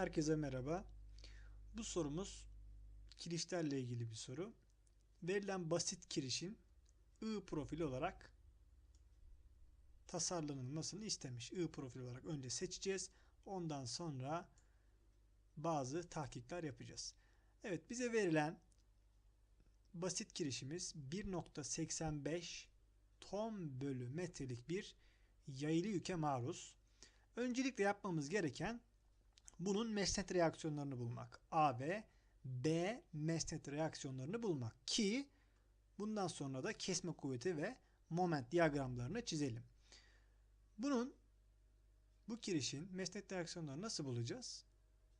Herkese merhaba. Bu sorumuz kirişlerle ilgili bir soru. Verilen basit kirişin I profili olarak tasarlanılmasını istemiş. I profil olarak önce seçeceğiz. Ondan sonra bazı tahkikler yapacağız. Evet bize verilen basit kirişimiz 1.85 ton bölü metrelik bir yayılı yüke maruz. Öncelikle yapmamız gereken bunun mesnet reaksiyonlarını bulmak. A ve B mesnet reaksiyonlarını bulmak ki bundan sonra da kesme kuvveti ve moment diyagramlarını çizelim. Bunun bu kirişin mesnet reaksiyonlarını nasıl bulacağız?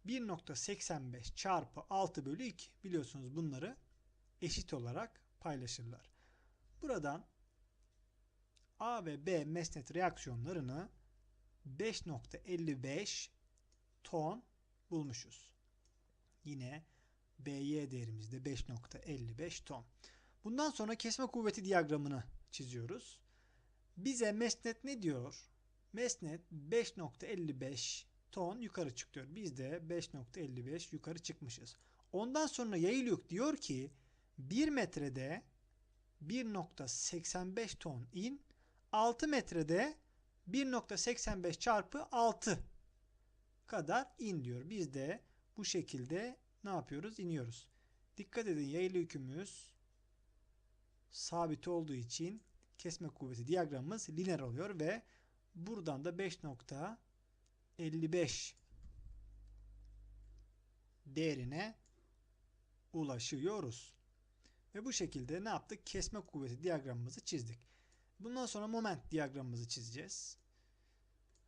1.85 çarpı 6 bölü 2 biliyorsunuz bunları eşit olarak paylaşırlar. Buradan A ve B mesnet reaksiyonlarını 5.55 ton bulmuşuz. Yine BY değerimiz de 5.55 ton. Bundan sonra kesme kuvveti diyagramını çiziyoruz. Bize mesnet ne diyor? Mesnet 5.55 ton yukarı çıkıyor. Biz de 5.55 yukarı çıkmışız. Ondan sonra yayıl diyor ki 1 metrede 1.85 ton in 6 metrede 1.85 çarpı 6 kadar in diyor. Biz de bu şekilde ne yapıyoruz? İniyoruz. Dikkat edin yaylı yükümüz sabit olduğu için kesme kuvveti diyagramımız lineer oluyor ve buradan da 5.55 değerine ulaşıyoruz. Ve bu şekilde ne yaptık? Kesme kuvveti diyagramımızı çizdik. Bundan sonra moment diyagramımızı çizeceğiz.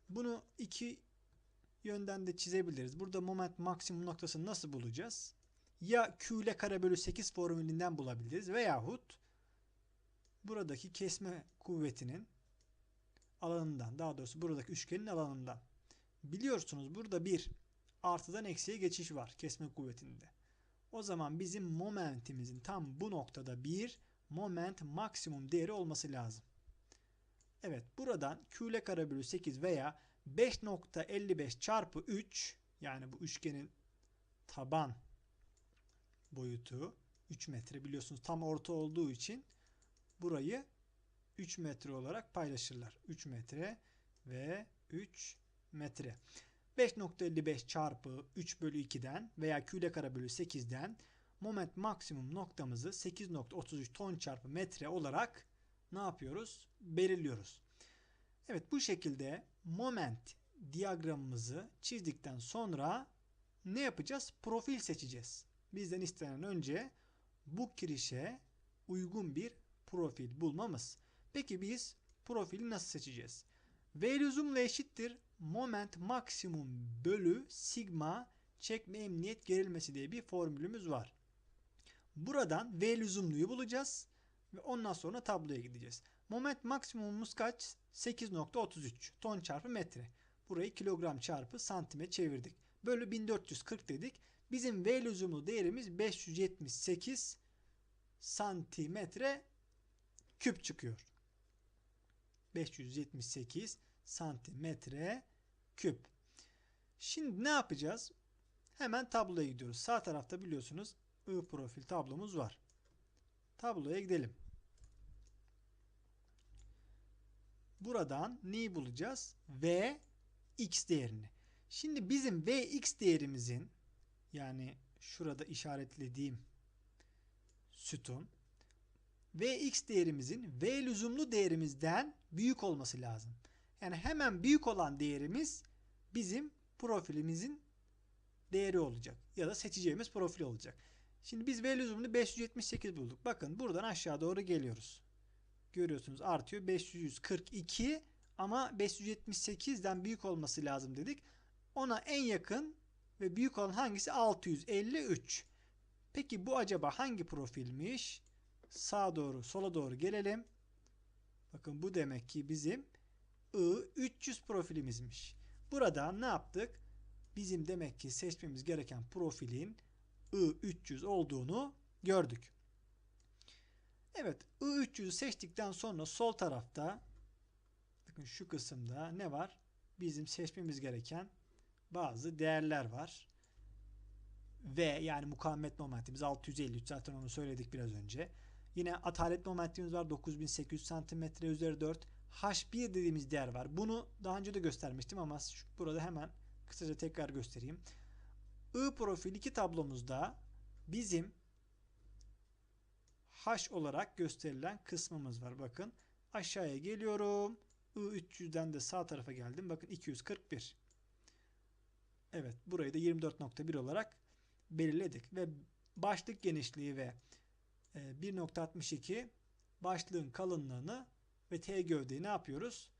Bunu iki yönden de çizebiliriz. Burada moment maksimum noktasını nasıl bulacağız? Ya Q ile kare bölü 8 formülünden bulabiliriz veyahut buradaki kesme kuvvetinin alanından daha doğrusu buradaki üçgenin alanından. Biliyorsunuz burada bir artıdan eksiye geçiş var kesme kuvvetinde. O zaman bizim momentimizin tam bu noktada bir moment maksimum değeri olması lazım. Evet buradan Q ile kare bölü 8 veya 5.55 çarpı 3 yani bu üçgenin taban boyutu 3 metre biliyorsunuz tam orta olduğu için burayı 3 metre olarak paylaşırlar. 3 metre ve 3 metre. 5.55 çarpı 3 bölü 2'den veya Q ile kare bölü 8'den moment maksimum noktamızı 8.33 ton çarpı metre olarak ne yapıyoruz? Belirliyoruz. Evet bu şekilde moment diyagramımızı çizdikten sonra ne yapacağız? Profil seçeceğiz. Bizden istenen önce bu kirişe uygun bir profil bulmamız. Peki biz profili nasıl seçeceğiz? V lüzumla eşittir moment maksimum bölü sigma çekme emniyet gerilmesi diye bir formülümüz var. Buradan V lüzumluyu bulacağız ve ondan sonra tabloya gideceğiz. Moment maksimumumuz kaç? 8.33 ton çarpı metre. Burayı kilogram çarpı santime çevirdik. Bölü 1440 dedik. Bizim V lüzumlu değerimiz 578 santimetre küp çıkıyor. 578 santimetre küp. Şimdi ne yapacağız? Hemen tabloya gidiyoruz. Sağ tarafta biliyorsunuz I profil tablomuz var. Tabloya gidelim. Buradan neyi bulacağız? V x değerini. Şimdi bizim v x değerimizin yani şurada işaretlediğim sütun v x değerimizin v lüzumlu değerimizden büyük olması lazım. Yani hemen büyük olan değerimiz bizim profilimizin değeri olacak. Ya da seçeceğimiz profil olacak. Şimdi biz V lüzumunu 578 bulduk. Bakın buradan aşağı doğru geliyoruz. Görüyorsunuz artıyor. 542 ama 578'den büyük olması lazım dedik. Ona en yakın ve büyük olan hangisi? 653. Peki bu acaba hangi profilmiş? Sağa doğru, sola doğru gelelim. Bakın bu demek ki bizim I300 profilimizmiş. Burada ne yaptık? Bizim demek ki seçmemiz gereken profilin I300 olduğunu gördük. Evet I300'ü seçtikten sonra sol tarafta bakın şu kısımda ne var? Bizim seçmemiz gereken bazı değerler var. V yani mukavemet momentimiz 653 zaten onu söyledik biraz önce. Yine atalet momentimiz var 9800 cm üzeri 4. H1 dediğimiz değer var. Bunu daha önce de göstermiştim ama burada hemen kısaca tekrar göstereyim. I profil 2 tablomuzda bizim H olarak gösterilen kısmımız var. Bakın aşağıya geliyorum. I300'den de sağ tarafa geldim. Bakın 241. Evet burayı da 24.1 olarak belirledik ve başlık genişliği ve 1.62 e, başlığın kalınlığını ve T gövdeyi ne yapıyoruz?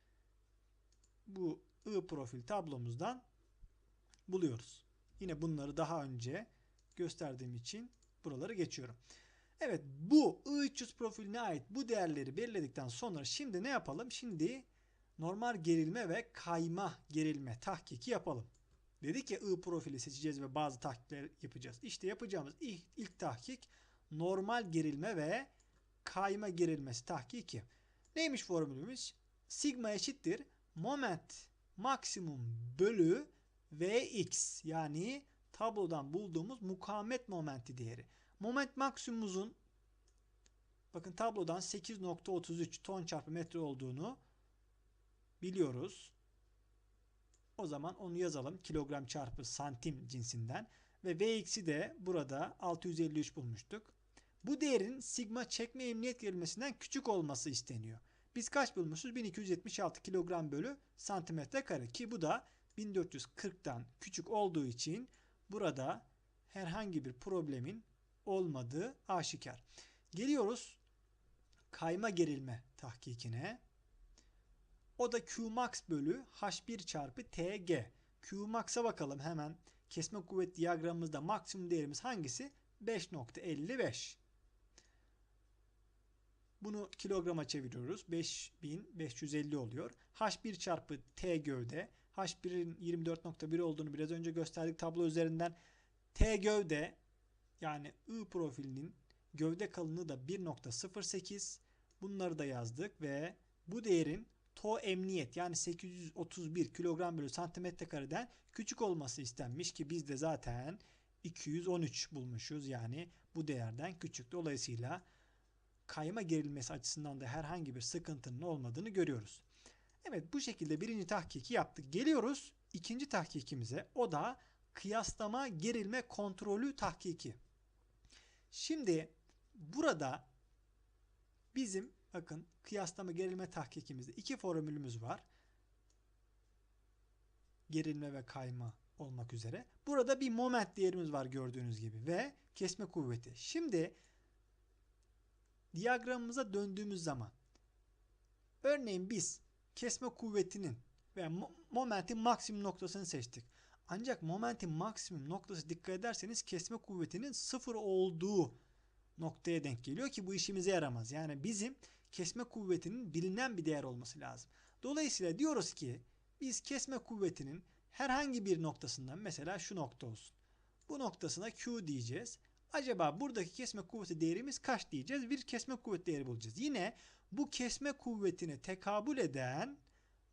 Bu I profil tablomuzdan buluyoruz. Yine bunları daha önce gösterdiğim için buraları geçiyorum. Evet bu I300 profiline ait bu değerleri belirledikten sonra şimdi ne yapalım? Şimdi normal gerilme ve kayma gerilme tahkiki yapalım. Dedik ya I profili seçeceğiz ve bazı tahkikler yapacağız. İşte yapacağımız ilk, ilk tahkik normal gerilme ve kayma gerilmesi tahkiki. Neymiş formülümüz? Sigma eşittir moment maksimum bölü Vx yani tablodan bulduğumuz mukavemet momenti değeri. Moment maksimumumuzun bakın tablodan 8.33 ton çarpı metre olduğunu biliyoruz. O zaman onu yazalım. Kilogram çarpı santim cinsinden. Ve Vx'i de burada 653 bulmuştuk. Bu değerin sigma çekme emniyet gerilmesinden küçük olması isteniyor. Biz kaç bulmuşuz? 1276 kilogram bölü santimetre kare ki bu da 1440'tan küçük olduğu için burada herhangi bir problemin olmadığı aşikar. Geliyoruz kayma gerilme tahkikine. O da Qmax bölü H1 çarpı TG. Qmax'a bakalım hemen. Kesme kuvvet diyagramımızda maksimum değerimiz hangisi? 5.55. Bunu kilograma çeviriyoruz. 5550 oluyor. H1 çarpı T gövde. H1'in 24.1 olduğunu biraz önce gösterdik tablo üzerinden. T gövde yani I profilinin gövde kalınlığı da 1.08. Bunları da yazdık ve bu değerin to emniyet yani 831 kilogram bölü santimetre kareden küçük olması istenmiş ki biz de zaten 213 bulmuşuz. Yani bu değerden küçük. Dolayısıyla kayma gerilmesi açısından da herhangi bir sıkıntının olmadığını görüyoruz. Evet bu şekilde birinci tahkiki yaptık. Geliyoruz ikinci tahkikimize. O da kıyaslama gerilme kontrolü tahkiki. Şimdi burada bizim bakın kıyaslama gerilme tahkikimizde iki formülümüz var. Gerilme ve kayma olmak üzere. Burada bir moment değerimiz var gördüğünüz gibi ve kesme kuvveti. Şimdi diyagramımıza döndüğümüz zaman örneğin biz kesme kuvvetinin ve momentin maksimum noktasını seçtik. Ancak momentin maksimum noktası dikkat ederseniz kesme kuvvetinin sıfır olduğu noktaya denk geliyor ki bu işimize yaramaz. Yani bizim kesme kuvvetinin bilinen bir değer olması lazım. Dolayısıyla diyoruz ki biz kesme kuvvetinin herhangi bir noktasından mesela şu nokta olsun. Bu noktasına Q diyeceğiz. Acaba buradaki kesme kuvveti değerimiz kaç diyeceğiz? Bir kesme kuvvet değeri bulacağız. Yine bu kesme kuvvetine tekabül eden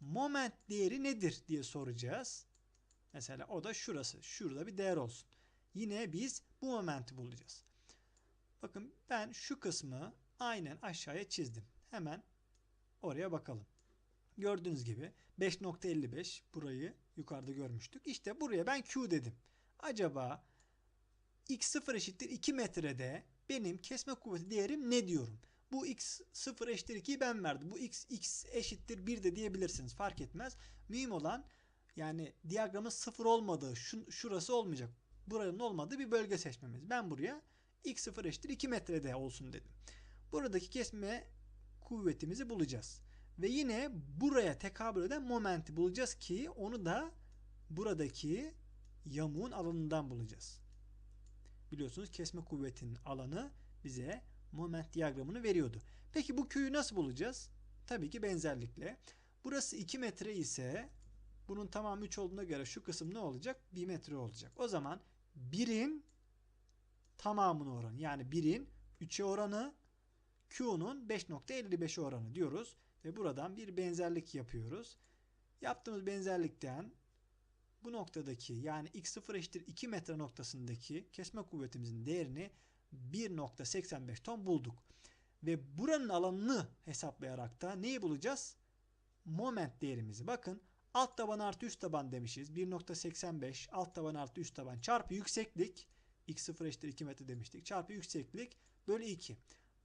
moment değeri nedir diye soracağız. Mesela o da şurası. Şurada bir değer olsun. Yine biz bu momenti bulacağız. Bakın ben şu kısmı aynen aşağıya çizdim. Hemen oraya bakalım. Gördüğünüz gibi 5.55 burayı yukarıda görmüştük. İşte buraya ben Q dedim. Acaba x0 eşittir 2 metrede benim kesme kuvveti değerim ne diyorum? Bu x 0 eşittir 2'yi ben verdim. Bu x x eşittir 1 de diyebilirsiniz. Fark etmez. Mühim olan yani diyagramın 0 olmadığı şu, şurası olmayacak. Buranın olmadığı bir bölge seçmemiz. Ben buraya x 0 eşittir 2 metrede olsun dedim. Buradaki kesme kuvvetimizi bulacağız. Ve yine buraya tekabül eden momenti bulacağız ki onu da buradaki yamuğun alanından bulacağız. Biliyorsunuz kesme kuvvetinin alanı bize moment diyagramını veriyordu. Peki bu Q'yu nasıl bulacağız? Tabii ki benzerlikle. Burası 2 metre ise bunun tamamı 3 olduğuna göre şu kısım ne olacak? 1 metre olacak. O zaman 1'in tamamını oranı yani 1'in 3'e oranı Q'nun 5.55 oranı diyoruz. Ve buradan bir benzerlik yapıyoruz. Yaptığımız benzerlikten bu noktadaki yani x0 eşittir 2 metre noktasındaki kesme kuvvetimizin değerini 1.85 ton bulduk. Ve buranın alanını hesaplayarak da neyi bulacağız? Moment değerimizi. Bakın alt taban artı üst taban demişiz. 1.85 alt taban artı üst taban çarpı yükseklik x0 eşittir 2 metre demiştik. Çarpı yükseklik bölü 2.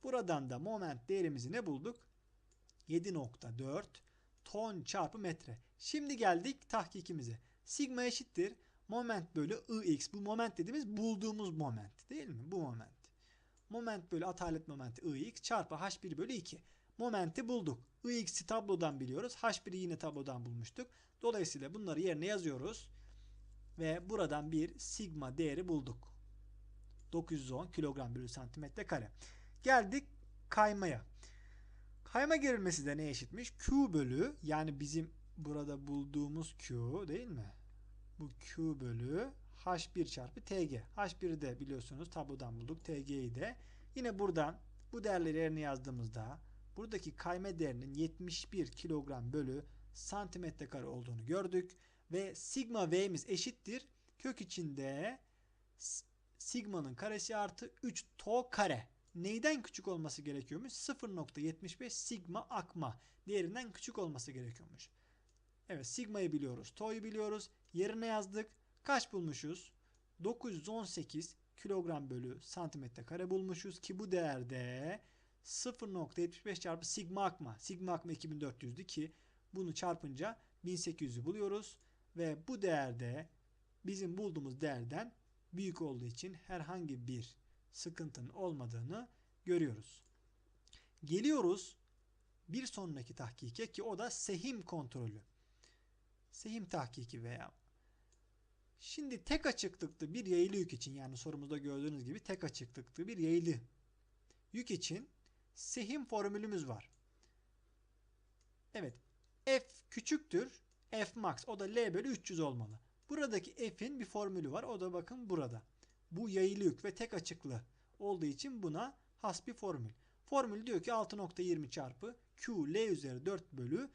Buradan da moment değerimizi ne bulduk? 7.4 ton çarpı metre. Şimdi geldik tahkikimize. Sigma eşittir moment bölü ix. Bu moment dediğimiz bulduğumuz moment değil mi? Bu moment. Moment bölü atalet momenti ix çarpı h1 bölü 2. Momenti bulduk. ix'i tablodan biliyoruz. h1'i yine tablodan bulmuştuk. Dolayısıyla bunları yerine yazıyoruz. Ve buradan bir sigma değeri bulduk. 910 kilogram bölü santimetre kare. Geldik kaymaya. Kayma gerilmesi de ne eşitmiş? Q bölü yani bizim burada bulduğumuz Q değil mi? Bu Q bölü H1 çarpı TG. H1'i de biliyorsunuz tablodan bulduk. TG'yi de. Yine buradan bu değerleri yerine yazdığımızda buradaki kayma değerinin 71 kilogram bölü santimetre kare olduğunu gördük. Ve sigma V'miz eşittir. Kök içinde sigmanın karesi artı 3 to kare. Neyden küçük olması gerekiyormuş? 0.75 sigma akma değerinden küçük olması gerekiyormuş. Evet sigmayı biliyoruz. To'yu biliyoruz. Yerine yazdık. Kaç bulmuşuz? 918 kilogram bölü santimetre kare bulmuşuz ki bu değerde 0.75 çarpı sigma akma. Sigma akma 2400'dü ki bunu çarpınca 1800'ü buluyoruz. Ve bu değerde bizim bulduğumuz değerden büyük olduğu için herhangi bir sıkıntının olmadığını görüyoruz. Geliyoruz bir sonraki tahkike ki o da sehim kontrolü. Sehim tahkiki veya Şimdi tek açıklıklı bir yayılı yük için yani sorumuzda gördüğünüz gibi tek açıklıklı bir yayılı yük için sehim formülümüz var. Evet. F küçüktür. F max. O da L bölü 300 olmalı. Buradaki F'in bir formülü var. O da bakın burada. Bu yayılı yük ve tek açıklı olduğu için buna has bir formül. Formül diyor ki 6.20 çarpı Q L üzeri 4 bölü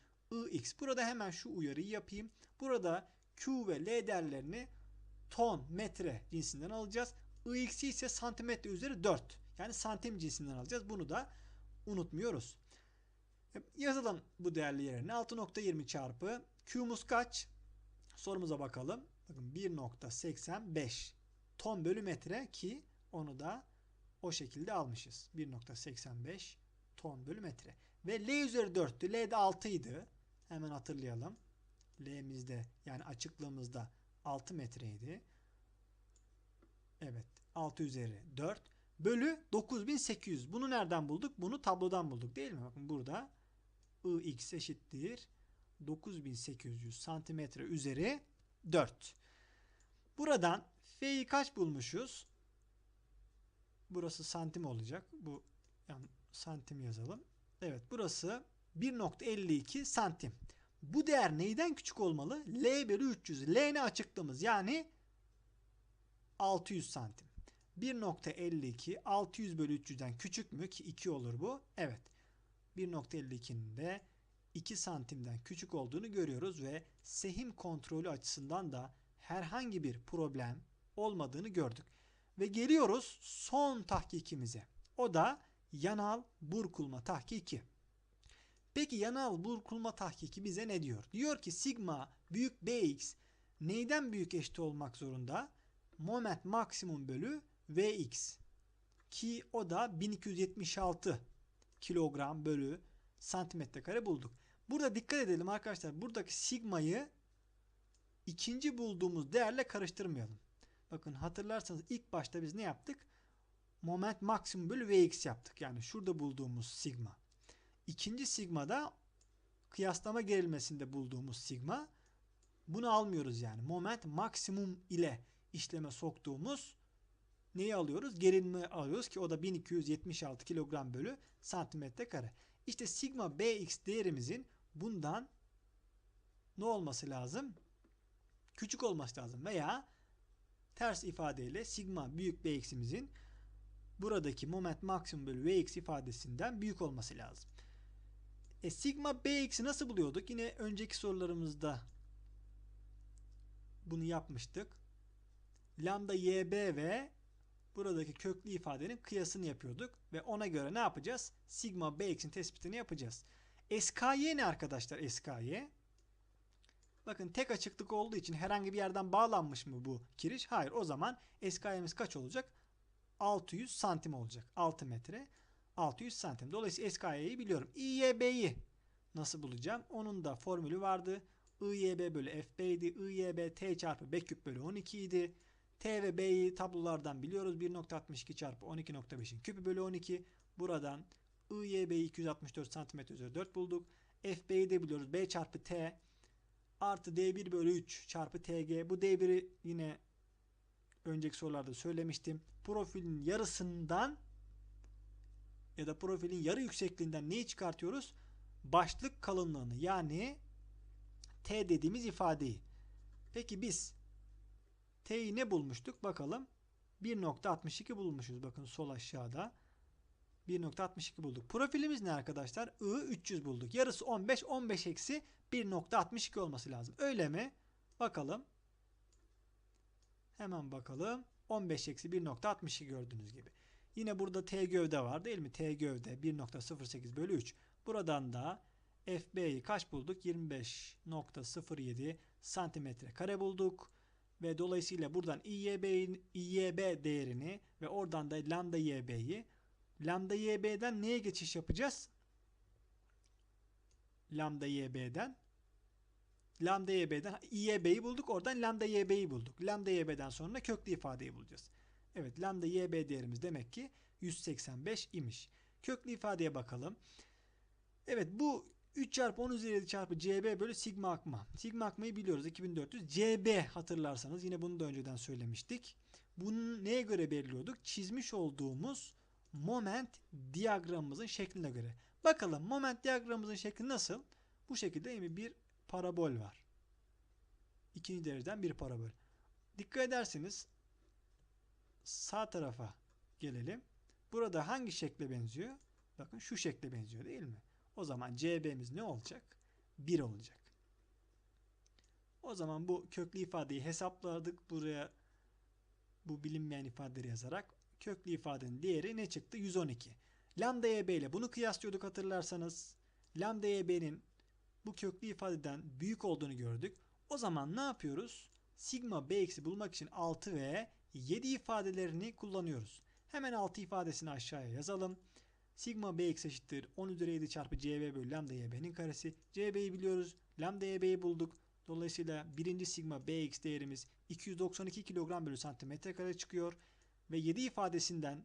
Ix. Burada hemen şu uyarıyı yapayım. Burada Q ve L değerlerini ton, metre cinsinden alacağız. Ix'i ise santimetre üzeri 4. Yani santim cinsinden alacağız. Bunu da unutmuyoruz. Yazalım bu değerli yerine. 6.20 çarpı Q'muz kaç? Sorumuza bakalım. Bakın 1.85 ton bölü metre ki onu da o şekilde almışız. 1.85 ton bölü metre. Ve L üzeri 4'tü. L de 6 idi. Hemen hatırlayalım. L'mizde yani açıklığımızda 6 metreydi. Evet. 6 üzeri 4 bölü 9800. Bunu nereden bulduk? Bunu tablodan bulduk değil mi? Bakın burada Ix eşittir 9800 santimetre üzeri 4. Buradan F'yi kaç bulmuşuz? Burası santim olacak. Bu yani santim yazalım. Evet burası 1.52 santim. Bu değer neyden küçük olmalı? L bölü 300. L ne açıklığımız? Yani 600 santim. 1.52 600 bölü 300'den küçük mü ki 2 olur bu? Evet. 1.52'nin de 2 santimden küçük olduğunu görüyoruz ve sehim kontrolü açısından da herhangi bir problem olmadığını gördük. Ve geliyoruz son tahkikimize. O da yanal burkulma tahkiki. Peki yanal burkulma tahkiki bize ne diyor? Diyor ki sigma büyük bx neyden büyük eşit olmak zorunda? Moment maksimum bölü vx ki o da 1276 kilogram bölü santimetre kare bulduk. Burada dikkat edelim arkadaşlar. Buradaki sigmayı ikinci bulduğumuz değerle karıştırmayalım. Bakın hatırlarsanız ilk başta biz ne yaptık? Moment maksimum bölü Vx yaptık. Yani şurada bulduğumuz sigma. İkinci sigmada kıyaslama gerilmesinde bulduğumuz sigma. Bunu almıyoruz yani. Moment maksimum ile işleme soktuğumuz neyi alıyoruz? Gerilme alıyoruz ki o da 1276 kilogram bölü santimetre kare. İşte sigma bx değerimizin bundan ne olması lazım? Küçük olması lazım veya ters ifadeyle sigma büyük bx'imizin buradaki moment maksimum bölü vx ifadesinden büyük olması lazım. E, sigma bx'i nasıl buluyorduk? Yine önceki sorularımızda bunu yapmıştık. Lambda YB ve buradaki köklü ifadenin kıyasını yapıyorduk. Ve ona göre ne yapacağız? Sigma Bx'in tespitini yapacağız. SKY ne arkadaşlar SKY? Bakın tek açıklık olduğu için herhangi bir yerden bağlanmış mı bu kiriş? Hayır. O zaman SKY'miz kaç olacak? 600 santim olacak. 6 metre. 600 santim. Dolayısıyla SKY'yi biliyorum. İYB'yi nasıl bulacağım? Onun da formülü vardı. İYB bölü FB idi. İYB T çarpı B küp bölü 12 idi. T ve B'yi tablolardan biliyoruz. 1.62 çarpı 12.5'in küpü bölü 12. Buradan İYB'yi 264 cm üzeri 4 bulduk. FB'yi de biliyoruz. B çarpı T artı D1 bölü 3 çarpı TG. Bu D1'i yine önceki sorularda söylemiştim. Profilin yarısından ya da profilin yarı yüksekliğinden neyi çıkartıyoruz? Başlık kalınlığını yani T dediğimiz ifadeyi. Peki biz T'yi ne bulmuştuk? Bakalım. 1.62 bulmuşuz. Bakın sol aşağıda. 1.62 bulduk. Profilimiz ne arkadaşlar? I 300 bulduk. Yarısı 15. 15 eksi 1.62 olması lazım. Öyle mi? Bakalım. Hemen bakalım. 15 eksi 1.62 gördüğünüz gibi. Yine burada T gövde var değil mi? T gövde 1.08 bölü 3. Buradan da FB'yi kaç bulduk? 25.07 santimetre kare bulduk. Ve dolayısıyla buradan İYB'nin İYB değerini ve oradan da lambda YB'yi lambda YB'den neye geçiş yapacağız? Lambda YB'den lambda YB'den İYB'yi bulduk. Oradan lambda YB'yi bulduk. Lambda YB'den sonra köklü ifadeyi bulacağız. Evet lambda YB değerimiz demek ki 185 imiş. Köklü ifadeye bakalım. Evet bu 3 çarpı 10 üzeri 7 çarpı CB bölü sigma akma. Sigma akmayı biliyoruz 2400. CB hatırlarsanız yine bunu da önceden söylemiştik. Bunu neye göre belirliyorduk? Çizmiş olduğumuz moment diyagramımızın şekline göre. Bakalım moment diyagramımızın şekli nasıl? Bu şekilde bir parabol var. İkinci dereceden bir parabol. Dikkat ederseniz sağ tarafa gelelim. Burada hangi şekle benziyor? Bakın şu şekle benziyor değil mi? O zaman CB'miz ne olacak? 1 olacak. O zaman bu köklü ifadeyi hesapladık. Buraya bu bilinmeyen ifadeleri yazarak köklü ifadenin değeri ne çıktı? 112. Lambda YB ile bunu kıyaslıyorduk hatırlarsanız. Lambda YB'nin bu köklü ifadeden büyük olduğunu gördük. O zaman ne yapıyoruz? Sigma Bx'i bulmak için 6 ve 7 ifadelerini kullanıyoruz. Hemen 6 ifadesini aşağıya yazalım. Sigma bx eşittir 10 üzeri 7 çarpı cb bölü lambda yb'nin karesi. cb'yi biliyoruz. Lambda yb'yi bulduk. Dolayısıyla birinci sigma bx değerimiz 292 kilogram bölü santimetre kare çıkıyor. Ve 7 ifadesinden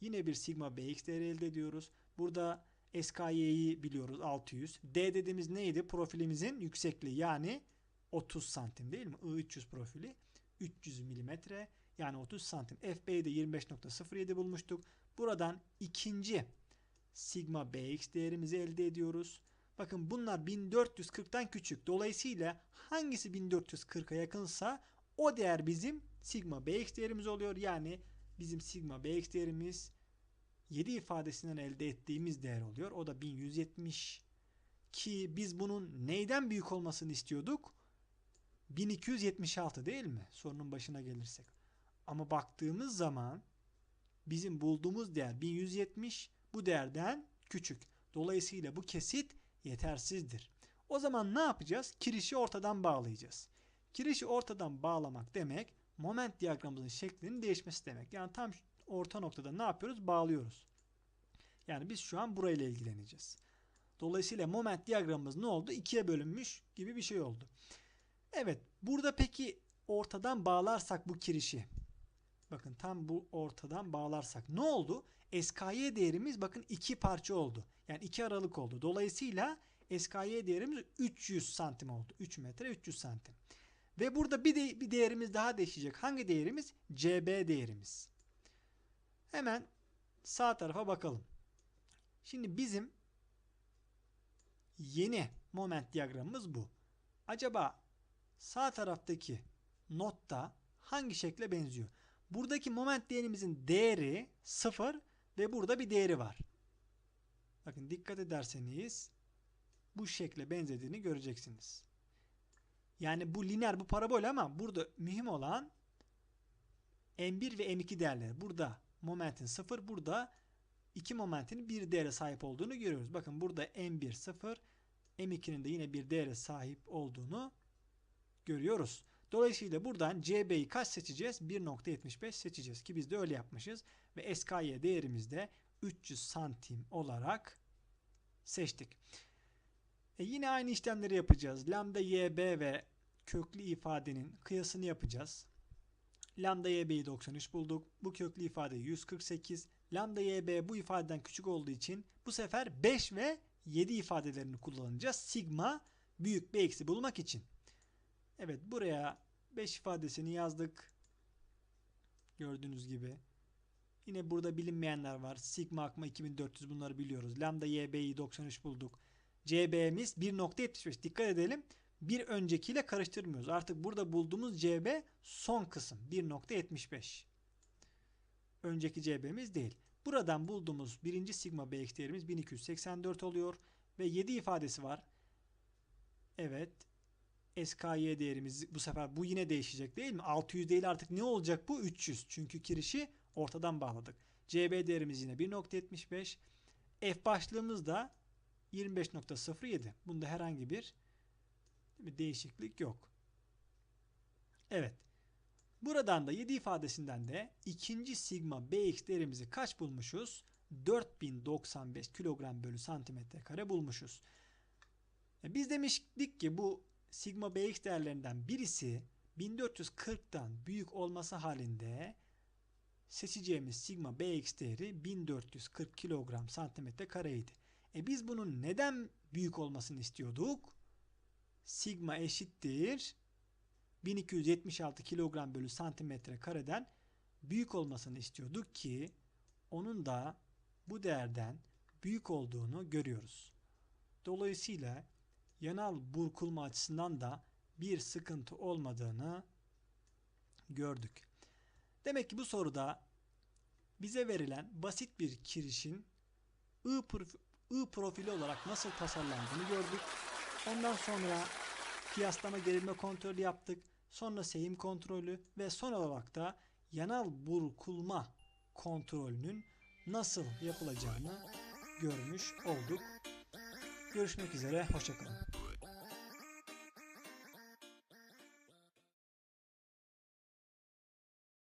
yine bir sigma bx değeri elde ediyoruz. Burada SKY'yi biliyoruz 600. D dediğimiz neydi? Profilimizin yüksekliği yani 30 santim değil mi? I300 profili 300 milimetre yani 30 santim. FB'yi de 25.07 bulmuştuk. Buradan ikinci sigma bx değerimizi elde ediyoruz. Bakın bunlar 1440'tan küçük. Dolayısıyla hangisi 1440'a yakınsa o değer bizim sigma bx değerimiz oluyor. Yani bizim sigma bx değerimiz 7 ifadesinden elde ettiğimiz değer oluyor. O da 1170 ki biz bunun neyden büyük olmasını istiyorduk? 1276 değil mi? Sorunun başına gelirsek. Ama baktığımız zaman bizim bulduğumuz değer 1170 bu değerden küçük. Dolayısıyla bu kesit yetersizdir. O zaman ne yapacağız? Kirişi ortadan bağlayacağız. Kirişi ortadan bağlamak demek moment diyagramımızın şeklinin değişmesi demek. Yani tam orta noktada ne yapıyoruz? Bağlıyoruz. Yani biz şu an burayla ilgileneceğiz. Dolayısıyla moment diyagramımız ne oldu? İkiye bölünmüş gibi bir şey oldu. Evet burada peki ortadan bağlarsak bu kirişi bakın tam bu ortadan bağlarsak ne oldu? SKY değerimiz bakın iki parça oldu. Yani iki aralık oldu. Dolayısıyla SKY değerimiz 300 santim oldu. 3 metre 300 santim. Ve burada bir, de, bir değerimiz daha değişecek. Hangi değerimiz? CB değerimiz. Hemen sağ tarafa bakalım. Şimdi bizim yeni moment diyagramımız bu. Acaba sağ taraftaki notta hangi şekle benziyor? Buradaki moment değerimizin değeri 0 ve burada bir değeri var. Bakın dikkat ederseniz bu şekle benzediğini göreceksiniz. Yani bu lineer bu parabol ama burada mühim olan M1 ve M2 değerleri. Burada momentin 0 burada iki momentin bir değere sahip olduğunu görüyoruz. Bakın burada M1 0 M2'nin de yine bir değere sahip olduğunu görüyoruz. Dolayısıyla buradan CB'yi kaç seçeceğiz? 1.75 seçeceğiz ki biz de öyle yapmışız. Ve SKY değerimiz de 300 santim olarak seçtik. E yine aynı işlemleri yapacağız. Lambda YB ve köklü ifadenin kıyasını yapacağız. Lambda YB'yi 93 bulduk. Bu köklü ifade 148. Lambda YB bu ifadeden küçük olduğu için bu sefer 5 ve 7 ifadelerini kullanacağız. Sigma büyük bir eksi bulmak için. Evet buraya 5 ifadesini yazdık. Gördüğünüz gibi. Yine burada bilinmeyenler var. Sigma akma 2400 bunları biliyoruz. Lambda YB'yi 93 bulduk. CB'miz 1.75. Dikkat edelim. Bir öncekiyle karıştırmıyoruz. Artık burada bulduğumuz CB son kısım. 1.75. Önceki CB'miz değil. Buradan bulduğumuz birinci sigma BX değerimiz 1284 oluyor. Ve 7 ifadesi var. Evet. SKY değerimiz bu sefer bu yine değişecek değil mi? 600 değil artık ne olacak bu? 300. Çünkü kirişi ortadan bağladık. CB değerimiz yine 1.75. F başlığımız da 25.07. Bunda herhangi bir değişiklik yok. Evet. Buradan da 7 ifadesinden de ikinci sigma bx değerimizi kaç bulmuşuz? 4095 kilogram bölü santimetre kare bulmuşuz. E biz demiştik ki bu sigma bx değerlerinden birisi 1440'tan büyük olması halinde seçeceğimiz sigma bx değeri 1440 kilogram santimetre kareydi. E biz bunun neden büyük olmasını istiyorduk? Sigma eşittir 1276 kilogram bölü santimetre kareden büyük olmasını istiyorduk ki onun da bu değerden büyük olduğunu görüyoruz. Dolayısıyla yanal burkulma açısından da bir sıkıntı olmadığını gördük. Demek ki bu soruda bize verilen basit bir kirişin I, prof I profili olarak nasıl tasarlandığını gördük. Ondan sonra kıyaslama gerilme kontrolü yaptık. Sonra seyim kontrolü ve son olarak da yanal burkulma kontrolünün nasıl yapılacağını görmüş olduk. Görüşmek üzere, hoşçakalın.